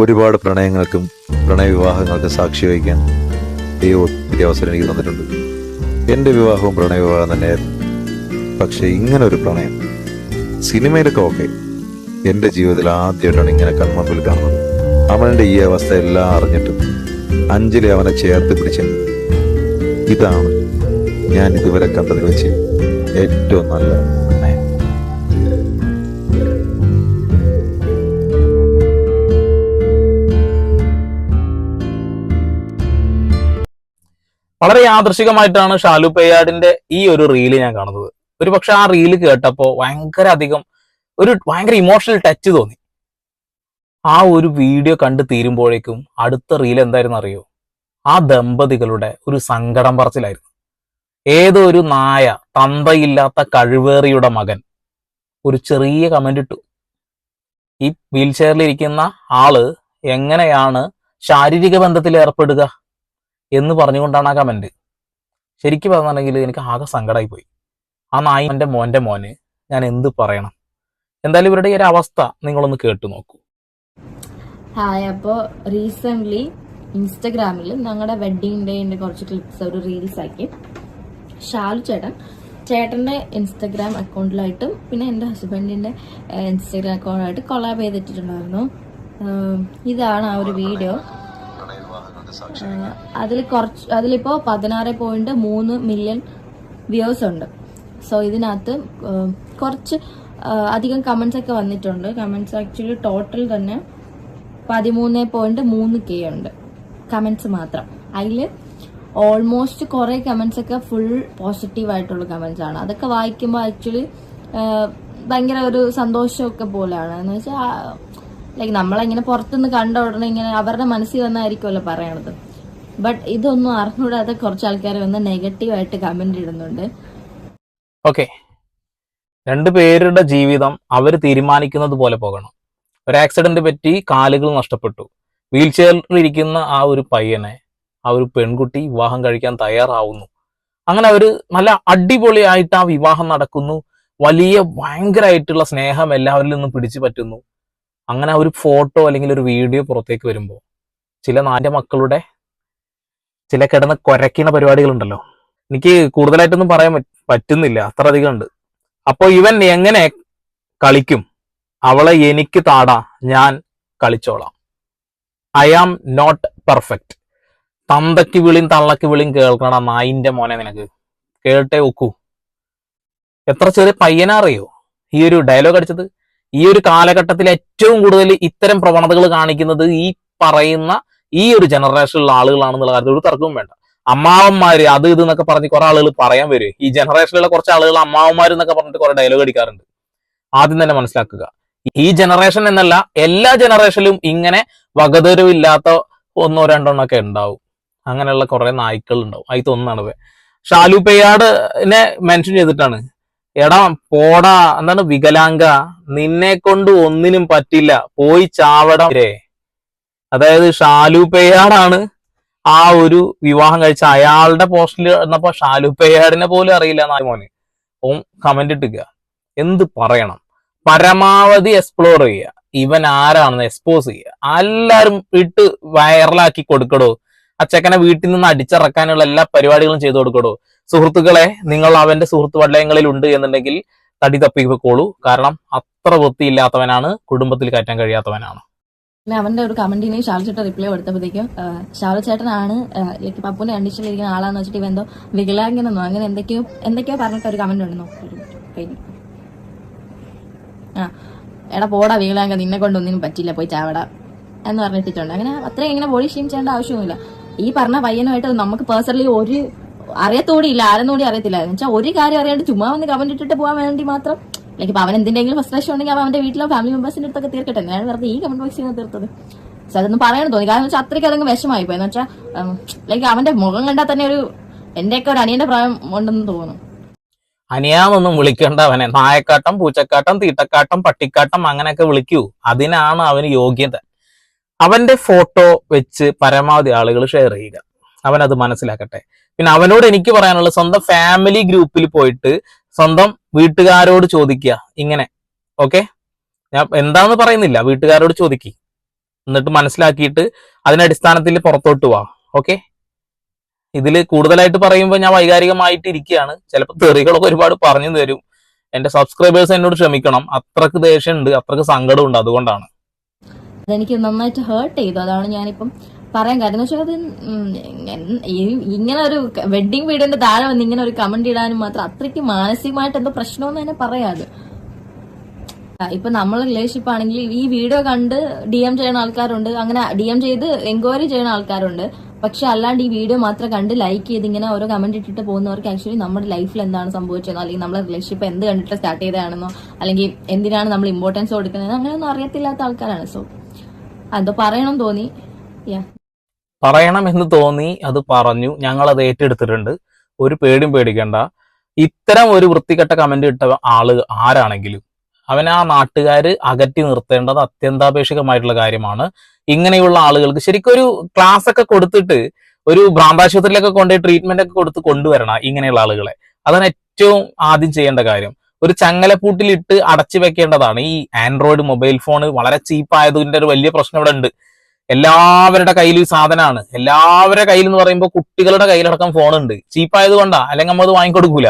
ഒരുപാട് പ്രണയങ്ങൾക്കും പ്രണയവിവാഹങ്ങൾക്കും സാക്ഷി വഹിക്കാൻ ദൈവം ഒത്തിരി അവസരം എനിക്ക് തന്നിട്ടുണ്ട്. എന്റെ വിവാഹവും പ്രണയവിവാഹം തന്നെയായിരുന്നു. പക്ഷേ ഇങ്ങനെ ഒരു പ്രണയം സിനിമയിലൊക്കെ ഓക്കെ. എന്റെ ജീവിതത്തിൽ ആദ്യമായിട്ടാണ് ഇങ്ങനെ കൺമുമ്പിൽ കാണുന്നത്. അവന്റെ ഈ അവസ്ഥ എല്ലാം അറിഞ്ഞിട്ടും അഞ്ചിലെ അവനെ ചേർത്ത് പിടിച്ചത് ഇതാണ് ഞാൻ ഇതുവരെ കണ്ടതിൽ വെച്ച് ഏറ്റവും നല്ല വളരെ യാദൃശികമായിട്ടാണ് ഷാലു പെയ്യാടിന്റെ ഈ ഒരു റീൽ ഞാൻ കാണുന്നത്. ഒരു പക്ഷെ ആ റീൽ കേട്ടപ്പോ ഭയങ്കര അധികം ഒരു ഭയങ്കര ഇമോഷണൽ ടച്ച് തോന്നി. ആ ഒരു വീഡിയോ കണ്ടു തീരുമ്പോഴേക്കും അടുത്ത റീൽ എന്തായിരുന്നു അറിയോ? ആ ദമ്പതികളുടെ ഒരു സങ്കടം പറച്ചിലായിരുന്നു. ഏതോ ഒരു നായ തന്തയില്ലാത്ത കഴിവേറിയുടെ മകൻ ഒരു ചെറിയ കമന്റ് ഇട്ടു. ഈ വീൽ ചെയറിലിരിക്കുന്ന ആൾ എങ്ങനെയാണ് ശാരീരിക ബന്ധത്തിൽ ഏർപ്പെടുക? എന്ന് പറഞ്ഞുകൊണ്ടാണ് ആ കമന്റ് ശരിക്ക് പറഞ്ഞിട്ടുണ്ടെങ്കിൽ എനിക്ക് ആകെ സങ്കടമായി പോയി ആ നായി എന്റെ മോന്റെ മോന് ഞാൻ എന്ത് പറയണം? എന്തായാലും ഇവരുടെ ഈ ഒരു അവസ്ഥ നിങ്ങളൊന്ന് കേട്ടു നോക്കൂ. ഹായ് അപ്പോൾ റീസെന്റ്ലി ഇൻസ്റ്റഗ്രാമിൽ ഞങ്ങളുടെ വെഡ്ഡിങ് ഡേന്റെ കുറച്ച് ക്ലിപ്സ് ഒരു റീൽസ് ആക്കി. ഷാലു ചേട്ടൻ ചേട്ടന്റെ ഇൻസ്റ്റഗ്രാം അക്കൗണ്ടിലായിട്ടും പിന്നെ എന്റെ ഹസ്ബൻഡിന്റെ ഇൻസ്റ്റഗ്രാം അക്കൗണ്ടിലായിട്ട് കൊളാബ് ചെയ്തിട്ടുണ്ടായിരുന്നു. ഇതാണ് ആ ഒരു വീഡിയോ അതിൽ കുറച്ച് അതിലിപ്പോൾ പതിനാറ് പോയിന്റ് മൂന്ന് മില്യൺ വ്യൂസ് ഉണ്ട്. സോ ഇതിനകത്ത് കുറച്ച് അധികം കമന്റ്സ് ഒക്കെ വന്നിട്ടുണ്ട്. കമന്റ്സ് ആക്ച്വലി ടോട്ടൽ തന്നെ പതിമൂന്ന് പോയിന്റ് മൂന്ന് കെ ഉണ്ട്. കമന്റ്സ് മാത്രം. അതിൽ ഓൾമോസ്റ്റ് കുറെ കമന്റ്സ് ഒക്കെ ഫുൾ പോസിറ്റീവ് ആയിട്ടുള്ള കമന്റ്സ് ആണ്. അതൊക്കെ വായിക്കുമ്പോൾ ആക്ച്വലി ഭയങ്കര ഒരു സന്തോഷമൊക്കെ പോലെയാണ്. എന്ന് വെച്ചാൽ ലൈക്ക് നമ്മളെങ്ങനെ പുറത്തുനിന്ന് കണ്ട ഉടനെ ഇങ്ങനെ അവരുടെ മനസ്സിൽ വന്നായിരിക്കുമല്ലോ പറയണത്. ബട്ട് ഇതൊന്നും അറിഞ്ഞൂടാതെ കുറച്ച് ആൾക്കാർ വന്ന് നെഗറ്റീവായിട്ട് കമന്റ് ഇടുന്നുണ്ട്. ഓക്കെ രണ്ടു പേരുടെ ജീവിതം അവർ തീരുമാനിക്കുന്നത് പോലെ പോകണം. ഒരു ആക്സിഡന്റ് പറ്റി കാലുകൾ നഷ്ടപ്പെട്ടു. വീൽ ചെയറിൽ ഇരിക്കുന്ന ആ ഒരു പയ്യനെ ആ ഒരു പെൺകുട്ടി വിവാഹം കഴിക്കാൻ തയ്യാറാവുന്നു. അങ്ങനെ അവർ നല്ല അടിപൊളിയായിട്ട് ആ വിവാഹം നടക്കുന്നു. വലിയ ഭയങ്കരമായിട്ടുള്ള സ്നേഹം എല്ലാവരിൽ നിന്നും പിടിച്ചു പറ്റുന്നു. അങ്ങനെ ഒരു ഫോട്ടോ അല്ലെങ്കിൽ ഒരു വീഡിയോ പുറത്തേക്ക് വരുമ്പോൾ ചില നാന്റെ മക്കളുടെ ചില കിടന്ന് കുരയ്ക്കുന്ന പരിപാടികളുണ്ടല്ലോ. എനിക്ക് കൂടുതലായിട്ടൊന്നും പറയാൻ പറ്റുന്നില്ല. അത്ര അധികം ഉണ്ട്. അപ്പോൾ ഇവൻ എങ്ങനെ കളിക്കും? അവളെ എനിക്ക് താടാ. ഞാൻ കളിച്ചോളാം. ഐ ആം നോട്ട് പെർഫെക്റ്റ് തന്തയ്ക്ക് വിളിയും തള്ളക്ക് വിളിയും കേൾക്കണ നായിന്റെ മോനെ നിനക്ക്. കേട്ടേ ഒക്കൂ എത്ര ചെറിയ പയ്യനാറിയോ ഈ ഒരു ഡയലോഗ് അടിച്ചത്? ഈ ഒരു കാലഘട്ടത്തിൽ ഏറ്റവും കൂടുതൽ ഇത്തരം പ്രവണതകൾ കാണിക്കുന്നത് ഈ പറയുന്ന ഈ ഒരു ജനറേഷനിലുള്ള ആളുകളാണെന്നുള്ള കാര്യത്തിൽ ഒരു തർക്കവും വേണ്ട. അമ്മാവന്മാര് അത് ഇത് എന്നൊക്കെ പറഞ്ഞ് കുറെ ആളുകൾ പറയാൻ വരും. ഈ ജനറേഷനിലുള്ള കുറച്ച് ആളുകൾ അമ്മാവന്മാർ എന്നൊക്കെ പറഞ്ഞിട്ട് കുറെ ഡയലോഗ് അടിക്കാറുണ്ട്. ആദ്യം തന്നെ മനസ്സിലാക്കുക. ഈ ജനറേഷൻ എന്നല്ല എല്ലാ ജനറേഷനിലും ഇങ്ങനെ വകതരവില്ലാത്ത ഒന്നോ രണ്ടോ ഒക്കെ ഉണ്ടാവും. അങ്ങനെയുള്ള കുറെ നായ്ക്കൾ ഉണ്ടാവും. അതിൽ ഒന്നാണ്. ഷാലു പെയ്യാടിനെ മെൻഷൻ ചെയ്തിട്ടാണ്. എടാ പോടാ എന്താണ് വികലാംഗ? നിന്നെ കൊണ്ട് ഒന്നിനും പറ്റില്ല. പോയി ചാവടം. അതായത് ഷാലു പെയ്യാടാണ് ആ ഒരു വിവാഹം കഴിച്ച അയാളുടെ പോസ്റ്റിൽ എന്നപ്പോ ഷാലു പെയ്യാടിനെ പോലും അറിയില്ല നാല് മോന്. ഓം കമന്റ് ഇട്ടുക എന്ത് പറയണം? പരമാവധി എക്സ്പ്ലോർ ചെയ്യുക. ഇവൻ ആരാണെന്ന് എക്സ്പോസ് ചെയ്യുക. എല്ലാരും ഇട്ട് വൈറലാക്കി കൊടുക്കടോ. അച്ചക്കനെ വീട്ടിൽ നിന്ന് അടിച്ചിറക്കാനുള്ള എല്ലാ പരിപാടികളും ചെയ്തു കൊടുക്കടോ. സുഹൃത്തുക്കളെ നിങ്ങൾ അവന്റെ സുഹൃത്ത് വലയങ്ങളിൽ ഉണ്ട് എന്നുണ്ടെങ്കിൽ തടി തപ്പിക്കോളൂ കാരണം അത്ര വൃത്തിയില്ലാത്തവനാണ് കുടുംബത്തിൽ കയറ്റാൻ കഴിയാത്തവനാണ്. പിന്നെ അവന്റെ ഒരു കമന്റിന് ഷാലു ചേട്ടൻ റിപ്ലൈ കൊടുത്തപ്പോഴത്തേക്കും ഷാലു ചേട്ടനാണ് ലൈക്ക് പപ്പുവിന്റെ കണ്ടീഷനിൽ ഇരിക്കുന്ന ആളാന്ന് വെച്ചിട്ട് ഇവ എന്തോ വികലാംഗനെന്നോ അങ്ങനെ എന്തൊക്കെയോ എന്തൊക്കെയോ പറഞ്ഞിട്ട് ഒരു കമന്റ് ഉണ്ടെന്നോ ആ എടാ പോടാ വികലാംഗ നിന്നെ കൊണ്ട് ഒന്നിനും പറ്റില്ല പോയി ചാവടാ എന്ന് പറഞ്ഞിട്ടുണ്ട് അങ്ങനെ അത്രയും ഇങ്ങനെ ബോഡി ഷെയിം ചെയ്യേണ്ട ആവശ്യമൊന്നുമില്ല. ഈ പറഞ്ഞ പയ്യനുമായിട്ട് നമുക്ക് പേഴ്സണലി ഒരു അറിയത്തോടി ഇല്ല ആരെന്നോടി അറിയത്തില്ല. എന്ന് വെച്ചാൽ ഒരു കാര്യം അറിയാണ്ട് ചുമ്മാ വന്ന് കമന്റ് ഇട്ടിട്ട് പോകാൻ വേണ്ടി മാത്രം. ഇപ്പൊ അവൻ എന്തിന്റെങ്കിലും ഫ്രസ്ട്രേഷൻ ഉണ്ടെങ്കിൽ അവൻ അവന്റെ വീട്ടിലോ ഫാമിലി മെമ്പേഴ്സിന്റെ അടുത്തൊക്കെ തീർക്കട്ടെ. ഞാൻ വെറുതെ ഈ കമന്റ് ബോക്സിൽ തീർത്തത്. പക്ഷെ അതൊന്നും പറയാൻ തോന്നി. കാരണം വെച്ചാൽ അത്രയ്ക്ക് അതങ്ങ് വിഷമായി പോയി. എന്ന് വെച്ചാൽ ലൈക്ക് അവന്റെ മുഖം കണ്ടാൽ തന്നെ ഒരു എന്റെയൊക്കെ ഒരു അനിയന്റെ പ്രായം ഉണ്ടെന്ന് തോന്നുന്നു അനിയാന്നൊന്നും വിളിക്കണ്ട അവനെ. നായക്കാട്ടം പൂച്ചക്കാട്ടം തീട്ടക്കാട്ടം പട്ടിക്കാട്ടം അങ്ങനെയൊക്കെ വിളിക്കൂ. അതിനാണ് അവന് യോഗ്യത. അവന്റെ ഫോട്ടോ വെച്ച് പരമാവധി ആളുകൾ ഷെയർ ചെയ്യുക. അവൻ അത് മനസ്സിലാക്കട്ടെ. പിന്നെ അവനോട് എനിക്ക് പറയാനുള്ള സ്വന്തം ഫാമിലി ഗ്രൂപ്പിൽ പോയിട്ട് സ്വന്തം വീട്ടുകാരോട് ചോദിക്കുക. ഇങ്ങനെ. ഓക്കെ ഞാൻ എന്താന്ന് പറയുന്നില്ല. വീട്ടുകാരോട് ചോദിക്കുക എന്നിട്ട് മനസ്സിലാക്കിയിട്ട് അതിന്റെ അടിസ്ഥാനത്തിൽ പുറത്തോട്ട് പോവാ. ഓക്കെ ഇതിൽ കൂടുതലായിട്ട് പറയുമ്പോൾ ഞാൻ വൈകാരികമായിട്ട് ഇരിക്കുകയാണ്. ചിലപ്പോൾ തെറികളൊക്കെ ഒരുപാട് പറഞ്ഞു തരും. എന്റെ സബ്സ്ക്രൈബേഴ്സ് എന്നോട് ക്ഷമിക്കണം. അത്രയ്ക്ക് ദേഷ്യമുണ്ട്. അത്രയ്ക്ക് സങ്കടമുണ്ട്. അതുകൊണ്ടാണ്. അതെനിക്ക് നന്നായിട്ട് ഹേർട്ട് ചെയ്തു. അതാണ് ഞാനിപ്പം പറയാൻ കാര്യം പക്ഷെ അത് ഇങ്ങനെ ഒരു വെഡിങ് വീഡിയോന്റെ താഴെ വന്ന് ഇങ്ങനെ ഒരു കമന്റ് ഇടാനും മാത്രം അത്രയ്ക്ക് മാനസികമായിട്ട് എന്തോ പ്രശ്നമെന്ന് തന്നെ പറയാത്. ഇപ്പൊ നമ്മൾ റിലേഷൻഷിപ്പ് ആണെങ്കിൽ ഈ വീഡിയോ കണ്ട് ഡി എം ചെയ്യുന്ന ആൾക്കാരുണ്ട് അങ്ങനെ ഡി എം ചെയ്ത് എൻക്വയറി ചെയ്യുന്ന ആൾക്കാരുണ്ട്. പക്ഷെ അല്ലാണ്ട് ഈ വീഡിയോ മാത്രം കണ്ട് ലൈക്ക് ചെയ്ത് ഇങ്ങനെ ഓരോ കമന്റ് ഇട്ടിട്ട് പോകുന്നവർക്ക് ആക്ച്വലി നമ്മുടെ ലൈഫിൽ എന്താണ് സംഭവിച്ചതെന്നോ അല്ലെങ്കിൽ നമ്മുടെ റിലേഷൻഷിപ്പ് എന്ത് കണ്ടിട്ട് സ്റ്റാർട്ട് ചെയ്തതാണെന്നോ അല്ലെങ്കിൽ എന്തിനാണ് നമ്മൾ ഇമ്പോർട്ടൻസ് കൊടുക്കുന്നത് അങ്ങനെയൊന്നും അറിയത്തില്ലാത്ത ആൾക്കാരാണ്. സോ അതോ പറയണം തോന്നി. യാ പറയണം എന്ന് തോന്നി അത് പറഞ്ഞു. ഞങ്ങൾ അത് ഏറ്റെടുത്തിട്ടുണ്ട്. ഒരു പേടിയും പേടിക്കണ്ട. ഇത്തരം ഒരു വൃത്തികെട്ട കമന്റ് ഇട്ട ആൾ ആരാണെങ്കിലും അവൻ ആ നാട്ടുകാര് അകറ്റി നിർത്തേണ്ടത് അത്യന്താപേക്ഷികമായിട്ടുള്ള കാര്യമാണ്. ഇങ്ങനെയുള്ള ആളുകൾക്ക് ശരിക്കും ഒരു ക്ലാസ് ഒക്കെ കൊടുത്തിട്ട് ഒരു ഭ്രാന്താശുപത്രിയിലൊക്കെ കൊണ്ടുപോയി ട്രീറ്റ്മെന്റ് ഒക്കെ കൊടുത്ത് കൊണ്ടുവരണം ഇങ്ങനെയുള്ള ആളുകളെ. അതാണ് ഏറ്റവും ആദ്യം ചെയ്യേണ്ട കാര്യം. ഒരു ചങ്ങലപ്പൂട്ടിലിട്ട് അടച്ചു വെക്കേണ്ടതാണ്. ഈ ആൻഡ്രോയിഡ് മൊബൈൽ ഫോൺ വളരെ ചീപ്പായതിന്റെ ഒരു വലിയ പ്രശ്നം ഇവിടെ ഉണ്ട് എല്ലാവരുടെ കയ്യിൽ ഈ സാധനമാണ് എല്ലാവരുടെ കയ്യിൽ എന്ന് പറയുമ്പോൾ കുട്ടികളുടെ കയ്യിലടക്കം ഫോൺ ഉണ്ട്. ചീപ്പായത് കൊണ്ടാ. അല്ലെങ്കിൽ നമ്മൾ അത് വാങ്ങിക്കൊടുക്കൂല.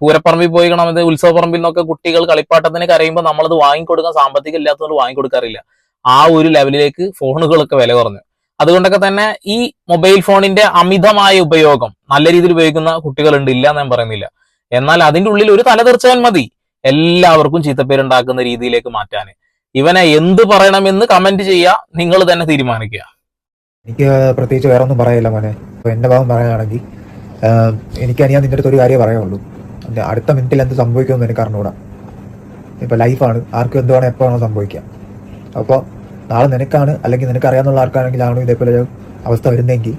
പൂരപ്പറമ്പിൽ പോയി കാണാം ഇത് ഉത്സവപ്പറമ്പിൽ നിന്നൊക്കെ കുട്ടികൾ കളിപ്പാട്ടത്തിന് കരയുമ്പോൾ നമ്മളത് വാങ്ങിക്കൊടുക്കാൻ സാമ്പത്തികം ഇല്ലാത്തതുകൊണ്ട് വാങ്ങിക്കൊടുക്കാറില്ല. ആ ഒരു ലെവലിലേക്ക് ഫോണുകളൊക്കെ വില കുറഞ്ഞു. അതുകൊണ്ടൊക്കെ തന്നെ ഈ മൊബൈൽ ഫോണിന്റെ അമിതമായ ഉപയോഗം നല്ല രീതിയിൽ ഉപയോഗിക്കുന്ന കുട്ടികളുണ്ട് ഇല്ല എന്ന് ഞാൻ പറയുന്നില്ല. എന്നാൽ അതിന്റെ ഉള്ളിൽ ഒരു തലതെറിച്ചാൽ മതി. എല്ലാവർക്കും ചീത്തപ്പേരുണ്ടാക്കുന്ന രീതിയിലേക്ക് മാറ്റാൻ. ഇവനെ എന്ത് പറയണമെന്ന് കമന്റ് ചെയ്യുക നിങ്ങൾ തന്നെ തീരുമാനിക്കുക. എനിക്ക് പ്രത്യേകിച്ച് വേറെ ഒന്നും പറയില്ല മോനെ. എന്റെ ഭാഗം പറയുകയാണെങ്കിൽ എനിക്ക് അനിയാ നിന്റെ അടുത്ത് ഒരു കാര്യമേ പറയുള്ളൂ. അടുത്ത മിനിറ്റിൽ എന്ത് സംഭവിക്കുമെന്ന് എനിക്ക് അറിഞ്ഞൂടാ ഇപ്പൊ ലൈഫാണ് ആർക്കും എന്ത് വേണം എപ്പോ വേണോ സംഭവിക്കാം. അപ്പോൾ നാളെ നിനക്കാണ് അല്ലെങ്കിൽ നിനക്ക് അറിയാവുന്ന ആർക്കാണെങ്കിലാണോ ഇതേപോലെ ഒരു അവസ്ഥ വരുന്നെങ്കിൽ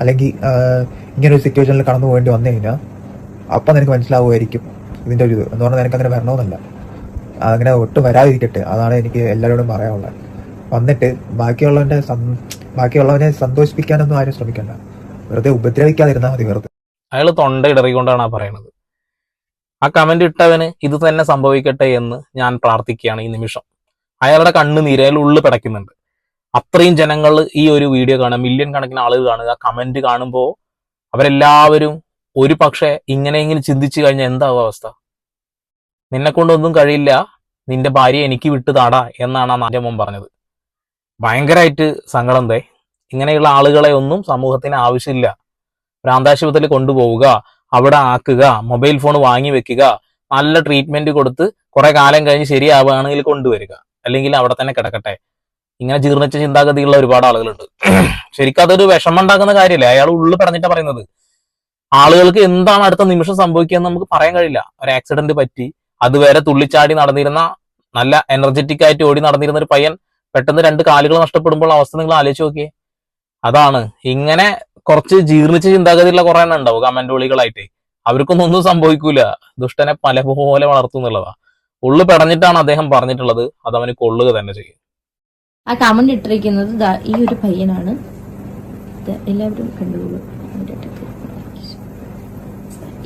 അല്ലെങ്കിൽ ഇങ്ങനെ ഒരു സിറ്റുവേഷനിൽ കടന്നു പോകേണ്ടി വന്നു കഴിഞ്ഞാൽ അപ്പം നിനക്ക് മനസ്സിലാവുമായിരിക്കും ഇതിന്റെ ഒരു ഇത്. എന്ന് പറഞ്ഞാൽ നിനക്ക് അങ്ങനെ വരണമെന്നല്ല. അങ്ങനെ ഒട്ടും വരാതിരിക്കട്ടെ. അതാണ് എനിക്ക് എല്ലാവരോടും പറയാനുള്ളത്. വന്നിട്ട് ബാക്കിയുള്ളവന്റെ ബാക്കിയുള്ളവനെ സന്തോഷിപ്പിക്കാനൊന്നും ആരും ശ്രമിക്കണ്ട. വെറുതെ ഉപദ്രവിക്കാതിരുന്നാൽ മതി വെറുതെ. അയാൾ തൊണ്ട ഇടറിക്കൊണ്ടാണ് ആ പറയണത്. ആ കമന്റ് ഇട്ടവന് ഇത് തന്നെ സംഭവിക്കട്ടെ എന്ന് ഞാൻ പ്രാർത്ഥിക്കുകയാണ് ഈ നിമിഷം. അയാളുടെ കണ്ണ് നിരയിൽ ഉള്ളു പിടയ്ക്കുന്നുണ്ട്. അത്രയും ജനങ്ങൾ ഈ ഒരു വീഡിയോ കാണുക മില്യൺ കണക്കിന് ആളുകൾ കാണുക ആ കമന്റ് കാണുമ്പോൾ അവരെല്ലാവരും ഒരു പക്ഷേ ഇങ്ങനെയെങ്കിലും ചിന്തിച്ചു കഴിഞ്ഞാൽ എന്താവും അവസ്ഥ? നിന്നെ കൊണ്ടൊന്നും കഴിയില്ല. നിന്റെ ഭാര്യ എനിക്ക് വിട്ടു താടാ എന്നാണ് ആ നാന്റെ പറഞ്ഞത്. ഭയങ്കരമായിട്ട് സങ്കടം തേ ഇങ്ങനെയുള്ള ആളുകളെ ഒന്നും സമൂഹത്തിന് ആവശ്യമില്ല. ഭ്രാന്താശുപത്രിയിൽ കൊണ്ടുപോവുക അവിടെ ആക്കുക മൊബൈൽ ഫോൺ വാങ്ങി വെക്കുക നല്ല ട്രീറ്റ്മെന്റ് കൊടുത്ത് കുറെ കാലം കഴിഞ്ഞ് ശരിയാവുകയാണെങ്കിൽ കൊണ്ടുവരിക. അല്ലെങ്കിൽ അവിടെ തന്നെ കിടക്കട്ടെ. ഇങ്ങനെ ജീർണിച്ച ചിന്താഗതിയുള്ള ഒരുപാട് ആളുകളുണ്ട്. ശരിക്കും അതൊരു വിഷമം ഉണ്ടാക്കുന്ന കാര്യമില്ല? അയാൾ ഉള്ളിൽ പറഞ്ഞിട്ടാണ് പറയുന്നത്. ആളുകൾക്ക് എന്താണ് അടുത്ത നിമിഷം സംഭവിക്കുക എന്ന് നമുക്ക് പറയാൻ കഴിയില്ല. ഒരു ആക്സിഡന്റ് പറ്റി അതുവരെ തുള്ളിച്ചാടി നടന്നിരുന്ന നല്ല എനർജറ്റിക് ആയിട്ട് ഓടി നടന്നിരുന്ന ഒരു പയ്യൻ പെട്ടെന്ന് രണ്ട് കാലുകൾ നഷ്ടപ്പെടുമ്പോൾ അവസ്ഥ നിങ്ങൾ ആലോചിച്ച് നോക്കിയേ. അതാണ്. ഇങ്ങനെ കുറച്ച് ജീർണിച്ച ചിന്താഗതിയുള്ള കുറെ എണ്ണം ഉണ്ടാവും കമന്റ് വിളികളായിട്ട്. അവർക്കൊന്നും ഒന്നും സംഭവിക്കൂല. ദുഷ്ടനെ പല പോലെ വളർത്തും എന്നുള്ളതാ. ഉള്ളു പെടഞ്ഞിട്ടാണ് അദ്ദേഹം പറഞ്ഞിട്ടുള്ളത്. അത് അവന് കൊള്ളുക തന്നെ ചെയ്യും. ആ കമന്റ് ഇട്ടിരിക്കുന്നത് ഈ ഒരു പയ്യനാണ്. എല്ലാവരും കണ്ടുപോകും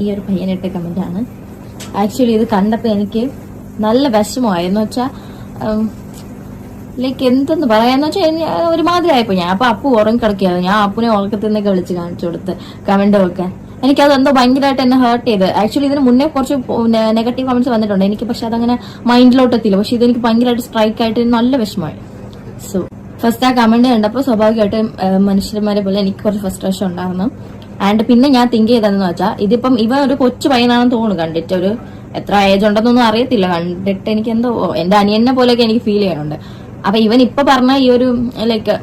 ഈ ഒരു പയ്യനിട്ട കമന്റ് ആണ്. ആക്ച്വലി ഇത് കണ്ടപ്പോ എനിക്ക് നല്ല വിഷമമായി എന്ന് വെച്ചാ ലൈക്ക് എന്തെന്ന് പറയാന്ന് വെച്ചാൽ ഒരുമാതിരി ആയിപ്പോ ഞാൻ. അപ്പൊ അപ്പു ഉറങ്ങി ഞാൻ അപ്പുനെ ഉറക്കത്തിൽ നിന്നൊക്കെ വിളിച്ച് കാണിച്ചു കൊടുത്ത് കമന്റ് വെക്കാൻ എനിക്കത് എന്തോ ഭയങ്കരമായിട്ട് എന്നെ ഹേർട്ട് ചെയ്ത്. ആക്ച്വലി ഇതിന് മുന്നേ കുറച്ച് നെഗറ്റീവ് കമന്റ്സ് വന്നിട്ടുണ്ട്. എനിക്ക് പക്ഷെ അതങ്ങനെ മൈൻഡിലോട്ട് എത്തിയില്ല പക്ഷെ ഇതെനിക്ക് ഭയങ്കരമായിട്ട് സ്ട്രൈക്ക് ആയിട്ട് നല്ല വിഷമമായി. സോ ഫസ്റ്റ് ആ കമന്റ് കണ്ടപ്പോൾ സ്വാഭാവികമായിട്ടും മനുഷ്യന്മാരെ പോലെ എനിക്ക് കുറച്ച് ഫ്രസ്ട്രേഷൻ ഉണ്ടായിരുന്നു. ആൻഡ് പിന്നെ ഞാൻ തിങ്ക് ചെയ്തതെന്ന് വെച്ചാൽ ഇതിപ്പം ഇവ ഒരു കൊച്ചു പയ്യനാണെന്ന് തോന്നുന്നു കണ്ടിട്ട് ഒരു എത്ര ഏജ് ഉണ്ടെന്നൊന്നും അറിയത്തില്ല. കണ്ടിട്ട് എനിക്ക് എന്തോ എന്റെ അനിയനെ പോലെയൊക്കെ എനിക്ക് ഫീൽ ചെയ്യുന്നുണ്ട് അപ്പൊ ഇവൻ ഇപ്പൊ പറഞ്ഞ ഈ ഒരു ലൈക്ക്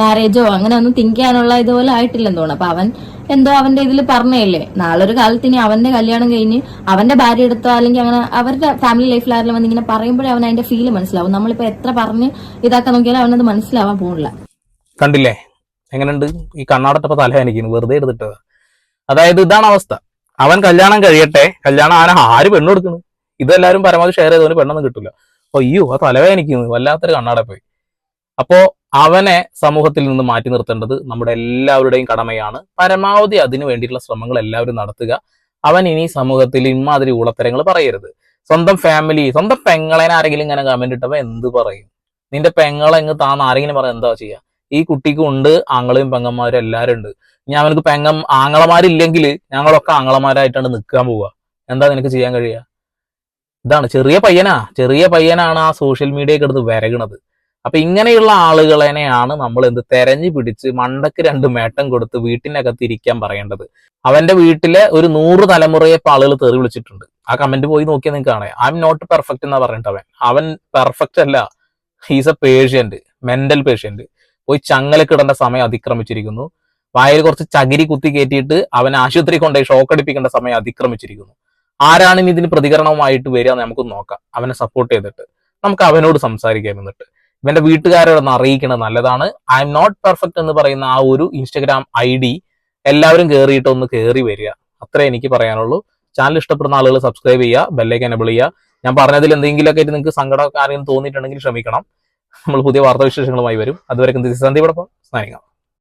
മാരേജോ അങ്ങനെ ഒന്നും തിങ്ക് ചെയ്യാനുള്ള ഇതുപോലെ ആയിട്ടില്ലെന്ന് തോന്നുന്നു. അപ്പൊ അവൻ എന്തോ അവന്റെ ഇതിൽ പറഞ്ഞേല്ലേ നാളെ ഒരു കാലത്ത് ഇനി അവന്റെ കല്യാണം കഴിഞ്ഞ് അവന്റെ ഭാര്യ എടുത്തോ അല്ലെങ്കിൽ അങ്ങനെ അവരുടെ ഫാമിലി ലൈഫിലായാലും വന്ന് ഇങ്ങനെ പറയുമ്പോഴേ അവൻ അതിന്റെ ഫീൽ മനസ്സിലാവും. നമ്മളിപ്പോ എത്ര പറഞ്ഞ് ഇതാക്കാൻ നോക്കിയാലും അവനത് മനസ്സിലാവാൻ പോകുന്നില്ല കണ്ടില്ലേ? എങ്ങനെയുണ്ട്? ഈ കണ്ണാടത്തപ്പ തല എനിക്കുന്നു വെറുതെ എടുത്തിട്ടത്. അതായത് ഇതാണ് അവസ്ഥ. അവൻ കല്യാണം കഴിയട്ടെ കല്യാണം ആന ആര് പെണ്ണു കൊടുക്കുന്നു ഇതെല്ലാവരും പരമാവധി ഷെയർ ചെയ്തവന് പെണ്ണൊന്നും കിട്ടില്ല അപ്പൊ അയ്യോ ആ തലവേദനിക്കുന്നു വല്ലാത്തൊരു കണ്ണാട പോയി. അപ്പോ അവനെ സമൂഹത്തിൽ നിന്ന് മാറ്റി നിർത്തേണ്ടത് നമ്മുടെ എല്ലാവരുടെയും കടമയാണ്. പരമാവധി അതിനു വേണ്ടിയിട്ടുള്ള ശ്രമങ്ങൾ എല്ലാവരും നടത്തുക. അവൻ ഇനി സമൂഹത്തിൽ ഇമാതിരി ഊളത്തരങ്ങൾ പറയരുത്. സ്വന്തം ഫാമിലി സ്വന്തം പെങ്ങളെ ആരെങ്കിലും ഇങ്ങനെ കമന്റ് ഇട്ടവ എന്ത് പറയും? നിന്റെ പെങ്ങളെ ഇങ്ങ് താന്ന് ആരെങ്കിലും പറയാൻ എന്താ ചെയ്യാ? ഈ കുട്ടിക്കും ഉണ്ട് ആങ്ങളെയും പെങ്ങന്മാരും എല്ലാവരും ഉണ്ട്. ഇനി അവനക്ക് പെങ്ങം ആങ്ങളമാരില്ലെങ്കിൽ ഞങ്ങളൊക്കെ ആങ്ങളമാരായിട്ടാണ് നിൽക്കാൻ പോവുക. എന്താ നിനക്ക് ചെയ്യാൻ കഴിയുക? ഇതാണ് ചെറിയ പയ്യനാ ചെറിയ പയ്യനാണ് ആ സോഷ്യൽ മീഡിയ എടുത്ത് വരകണത്. അപ്പൊ ഇങ്ങനെയുള്ള ആളുകളെയാണ് നമ്മൾ എന്ത് തെരഞ്ഞു പിടിച്ച് മണ്ടക്ക് രണ്ട് മേട്ടം കൊടുത്ത് വീട്ടിനകത്ത് ഇരിക്കാൻ പറയേണ്ടത്. അവന്റെ വീട്ടിലെ ഒരു നൂറ് തലമുറയെ ഇപ്പൊ ആളുകൾ തെറി വിളിച്ചിട്ടുണ്ട്. ആ കമന്റ് പോയി നോക്കിയാൽ നിങ്ങൾക്ക് കാണാം. ഐ എം നോട്ട് പെർഫെക്റ്റ് എന്നാ പറഞ്ഞിട്ട് അവൻ. അവൻ പെർഫെക്റ്റ് അല്ല. He's a patient mental patient പോയി ചങ്ങലക്കിടേണ്ട സമയം അതിക്രമിച്ചിരിക്കുന്നു. വായിൽ കുറച്ച് ചകിരി കുത്തി കയറ്റിയിട്ട് അവൻ ആശുപത്രി കൊണ്ടുപോയി ഷോക്ക് അടിപ്പിക്കേണ്ട സമയം അതിക്രമിച്ചിരിക്കുന്നു. ആരാണ് ഇനി ഇതിന് പ്രതികരണവുമായിട്ട് വരിക നമുക്ക് നോക്കാം. അവനെ സപ്പോർട്ട് ചെയ്തിട്ട്. നമുക്ക് അവനോട് സംസാരിക്കാം എന്നിട്ട്. ഇവന്റെ വീട്ടുകാരോടൊന്ന് അറിയിക്കുന്നത് നല്ലതാണ്. ഐ എം നോട്ട് പെർഫെക്റ്റ് എന്ന് പറയുന്ന ആ ഒരു ഇൻസ്റ്റഗ്രാം ഐ ഡി എല്ലാവരും കയറിയിട്ട് ഒന്ന് കയറി വരിക. അത്രേ എനിക്ക് പറയാനുള്ളൂ. ചാനൽ ഇഷ്ടപ്പെടുന്ന ആളുകൾ സബ്സ്ക്രൈബ് ചെയ്യുക ബെല്ലേക്ക് എനബിൾ ചെയ്യുക. ഞാൻ പറഞ്ഞതിൽ എന്തെങ്കിലുമൊക്കെ ആയിട്ട് നിങ്ങൾക്ക് സങ്കടം ആരെങ്കിലും തോന്നിയിട്ടുണ്ടെങ്കിൽ ക്ഷമിക്കണം. നമ്മൾ പുതിയ വാർത്താവിശേഷങ്ങളുമായി വരും. അതുവരെ സന്ദീപ് സ്നാനിക്കാം